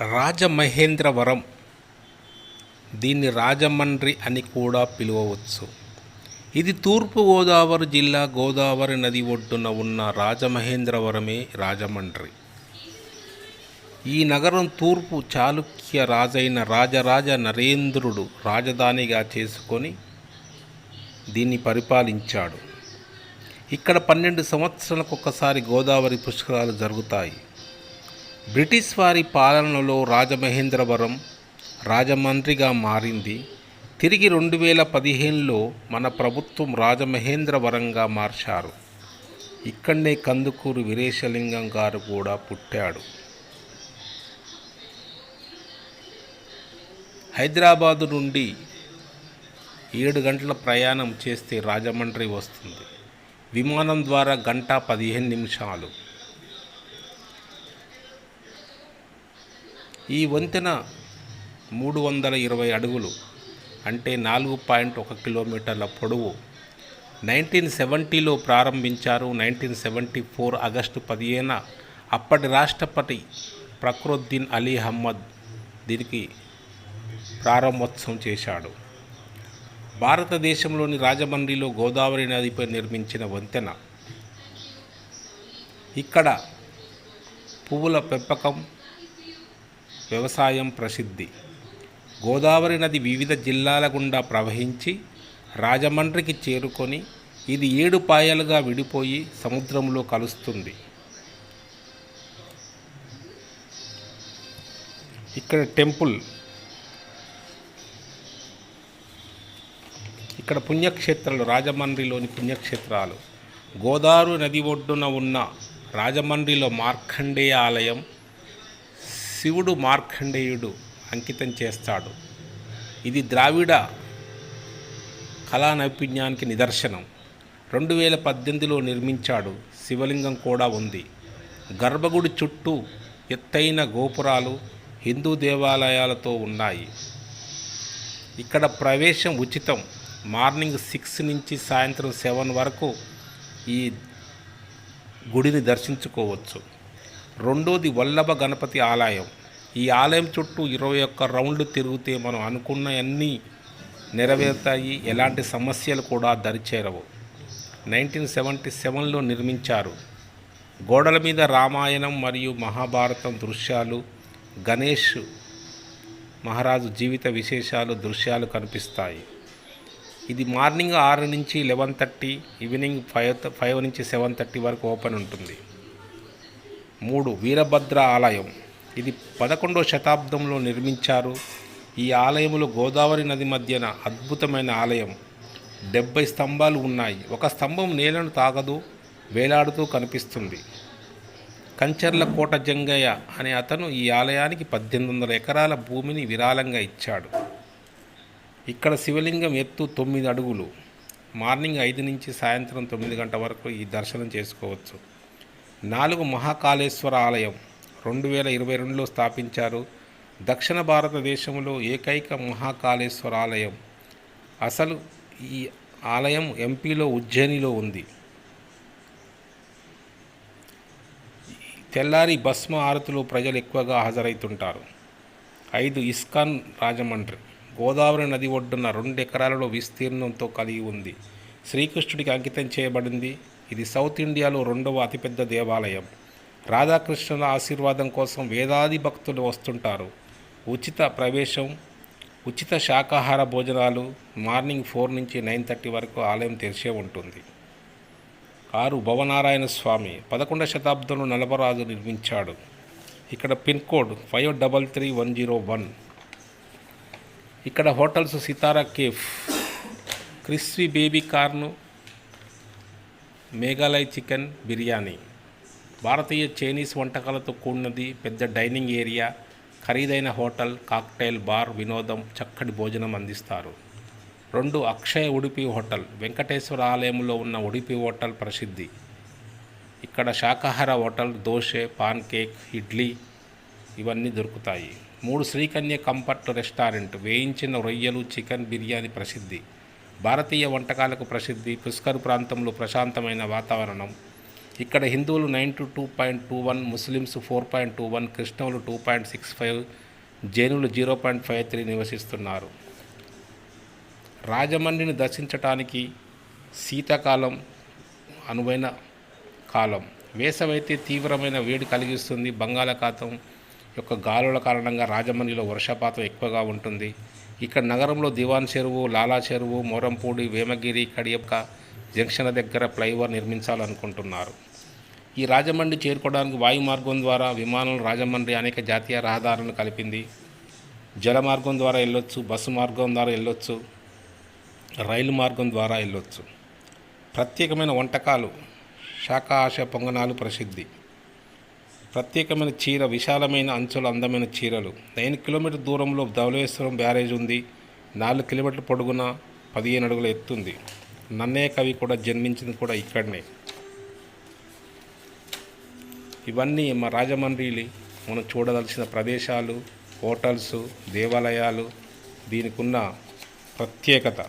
రాజమహేంద్రవరం. దీన్ని రాజమండ్రి అని కూడా పిలువవచ్చు. ఇది తూర్పు గోదావరి జిల్లా గోదావరి నది ఒడ్డున ఉన్న రాజమహేంద్రవరమే రాజమండ్రి. ఈ నగరం తూర్పు చాళుక్య రాజైన రాజరాజ నరేంద్రుడు రాజధానిగా చేసుకొని దీన్ని పరిపాలించాడు. ఇక్కడ పన్నెండు సంవత్సరాలకు ఒకసారి గోదావరి పుష్కరాలు జరుగుతాయి. బ్రిటిష్ వారి పాలనలో రాజమహేంద్రవరం రాజమండ్రిగా మారింది. తిరిగి రెండు వేల పదిహేనులో మన ప్రభుత్వం రాజమహేంద్రవరంగా మార్చారు. ఇక్కడనే కందుకూరు వీరేశలింగం గారు కూడా పుట్టాడు. హైదరాబాదు నుండి ఏడు గంటల ప్రయాణం చేస్తే రాజమండ్రి వస్తుంది. విమానం ద్వారా గంట పదిహేను నిమిషాలు. ఈ వంతెన మూడు వందల ఇరవై అడుగులు అంటే నాలుగు పాయింట్ ఒక కిలోమీటర్ల పొడవు. నైన్టీన్ సెవెంటీలో ప్రారంభించారు. నైన్టీన్ సెవెంటీ ఫోర్ ఆగస్టు పదిహేన అప్పటి రాష్ట్రపతి ప్రక్రుద్దీన్ అలీ అహ్మద్ దీనికి ప్రారంభోత్సవం చేశాడు. భారతదేశంలోని రాజమండ్రిలో గోదావరి నదిపై నిర్మించిన వంతెన. ఇక్కడ పువ్వుల పెంపకం వ్యవసాయం ప్రసిద్ధి. గోదావరి నది వివిధ జిల్లాల గుండా ప్రవహించి రాజమండ్రికి చేరుకొని ఇది ఏడు పాయలుగా విడిపోయి సముద్రంలో కలుస్తుంది. ఇక్కడ టెంపుల్. ఇక్కడ పుణ్యక్షేత్రాలు రాజమండ్రిలోని పుణ్యక్షేత్రాలు. గోదావరి నది ఒడ్డున ఉన్న రాజమండ్రిలో మార్కండేయ ఆలయం శివుడు మార్కండేయుడు అంకితం చేస్తాడు. ఇది ద్రావిడ కళా నైపుణ్యానికి నిదర్శనం. రెండు వేల పద్దెనిమిదిలో నిర్మించాడు శివలింగం కూడా ఉంది. గర్భగుడి చుట్టూ ఎత్తైన గోపురాలు హిందూ దేవాలయాలతో ఉన్నాయి. ఇక్కడ ప్రవేశం ఉచితం మార్నింగ్ సిక్స్ నుంచి సాయంత్రం సెవెన్ వరకు ఈ గుడిని దర్శించుకోవచ్చు. రెండోది వల్లభ గణపతి ఆలయం. ఈ ఆలయం చుట్టూ ఇరవై ఒక్క రౌండ్లు తిరిగితే మనం అనుకున్న అన్నీ నెరవేరుతాయి. ఎలాంటి సమస్యలు కూడా దరిచేరవు. నైన్టీన్ సెవెంటీ సెవెన్లో నిర్మించారు. గోడల మీద రామాయణం మరియు మహాభారతం దృశ్యాలు గణేష్ మహారాజు జీవిత విశేషాలు దృశ్యాలు కనిపిస్తాయి. ఇది మార్నింగ్ ఆరు నుంచి eleven thirty evening five five నుంచి సెవెన్ థర్టీ వరకు ఓపెన్ ఉంటుంది. మూడు వీరభద్ర ఆలయం. ఇది పదకొండవ శతాబ్దంలో నిర్మించారు. ఈ ఆలయంలో గోదావరి నది మధ్యన అద్భుతమైన ఆలయం. డెబ్బై స్తంభాలు ఉన్నాయి. ఒక స్తంభం నేలను తాగదు వేలాడుతూ కనిపిస్తుంది. కంచర్ల కోట జంగయ్య అనే అతను ఈ ఆలయానికి పద్దెనిమిది వందల ఎకరాల భూమిని విరాళంగా ఇచ్చాడు. ఇక్కడ శివలింగం ఎత్తు తొమ్మిది అడుగులు. మార్నింగ్ ఐదు నుంచి సాయంత్రం తొమ్మిది గంటల వరకు ఈ దర్శనం చేసుకోవచ్చు. నాలుగు మహాకాళేశ్వర ఆలయం రెండు వేల ఇరవై రెండులో స్థాపించారు. దక్షిణ భారతదేశంలో ఏకైక మహాకాళేశ్వర ఆలయం అసలు ఈ ఆలయం ఎంపీలో ఉజ్జయినిలో ఉంది. తెల్లారి భస్మ ఆరతిలో ప్రజలు ఎక్కువగా హాజరవుతుంటారు ఐదు ఇస్కాన్ రాజమండ్రి గోదావరి నది ఒడ్డున రెండు ఎకరాలలో విస్తీర్ణంతో కలిగి ఉంది. శ్రీకృష్ణుడికి అంకితం చేయబడింది. ఇది సౌత్ ఇండియాలో రెండవ అతిపెద్ద దేవాలయం. రాధాకృష్ణుల ఆశీర్వాదం కోసం వేలాది భక్తులు వస్తుంటారు. ఉచిత ప్రవేశం ఉచిత శాకాహార భోజనాలు మార్నింగ్ ఫోర్ నుంచి నైన్ థర్టీ వరకు ఆలయం తెరిచే ఉంటుంది. ఆరు భవనారాయణ స్వామి పదకొండవ శతాబ్దంలో నలభరాజు నిర్మించాడు. ఇక్కడ pin code five double three one zero one. ఇక్కడ hotels Sitara cafe crispy baby corn Meghalaya chicken biryani. భారతీయ చైనీస్ వంటకాలతో కూడినది పెద్ద డైనింగ్ ఏరియా ఖరీదైన హోటల్ కాక్టైల్ బార్ వినోదం చక్కటి భోజనం అందిస్తారు. రెండు అక్షయ ఉడిపి హోటల్ వెంకటేశ్వర ఆలయంలో ఉన్న ఉడిపి హోటల్ ప్రసిద్ధి. ఇక్కడ శాకాహార hotel dosa pancake idli ఇవన్నీ దొరుకుతాయి. మూడు శ్రీకన్య కంఫర్ట్ రెస్టారెంట్ వేయించిన రొయ్యలు చికెన్ బిర్యానీ ప్రసిద్ధి. భారతీయ వంటకాలకు ప్రసిద్ధి పుష్కర్ ప్రాంతంలో ప్రశాంతమైన వాతావరణం. ఇక్కడ హిందువులు ninety two point two one Muslims four point two one క్రిస్టవులు two point six five జైనులు జీరో పాయింట్ ఫైవ్ త్రీ నివసిస్తున్నారు. రాజమండ్రిని దర్శించటానికి శీతాకాలం అనువైన కాలం. వేసవైతే తీవ్రమైన వేడి కలిగిస్తుంది. బంగాళాఖాతం యొక్క గాలుల కారణంగా రాజమండ్రిలో వర్షపాతం ఎక్కువగా ఉంటుంది. ఇక్కడ నగరంలో దివాన్ చెరువు లాలా చెరువు మోరంపూడి వేమగిరి కడియప్ప జంక్షన్ దగ్గర ఫ్లైఓవర్ నిర్మించాలనుకుంటున్నారు. ఈ రాజమండ్రి చేరుకోవడానికి వాయు మార్గం ద్వారా విమానం రాజమండ్రి అనేక జాతీయ రహదారులను కలిపింది. జల మార్గం ద్వారా వెళ్ళొచ్చు బస్సు మార్గం ద్వారా వెళ్ళొచ్చు రైలు మార్గం ద్వారా వెళ్ళొచ్చు. ప్రత్యేకమైన వంటకాలు శాకాహార పొంగనాలు ప్రసిద్ధి. ప్రత్యేకమైన చీర విశాలమైన అంచుల అందమైన చీరలు. నైన్ కిలోమీటర్ దూరంలో ధవలేశ్వరం బ్యారేజ్ ఉంది. నాలుగు కిలోమీటర్ల పొడుగున పదిహేను అడుగుల ఎత్తుంది నన్నయ్య కవి కూడా జన్మించింది కూడా ఇక్కడనే. ఇవన్నీ మా రాజమండ్రిలి మనం చూడదలసిన ప్రదేశాలు హోటల్స్ దేవాలయాలు. దీనికి ఉన్న ప్రత్యేకత.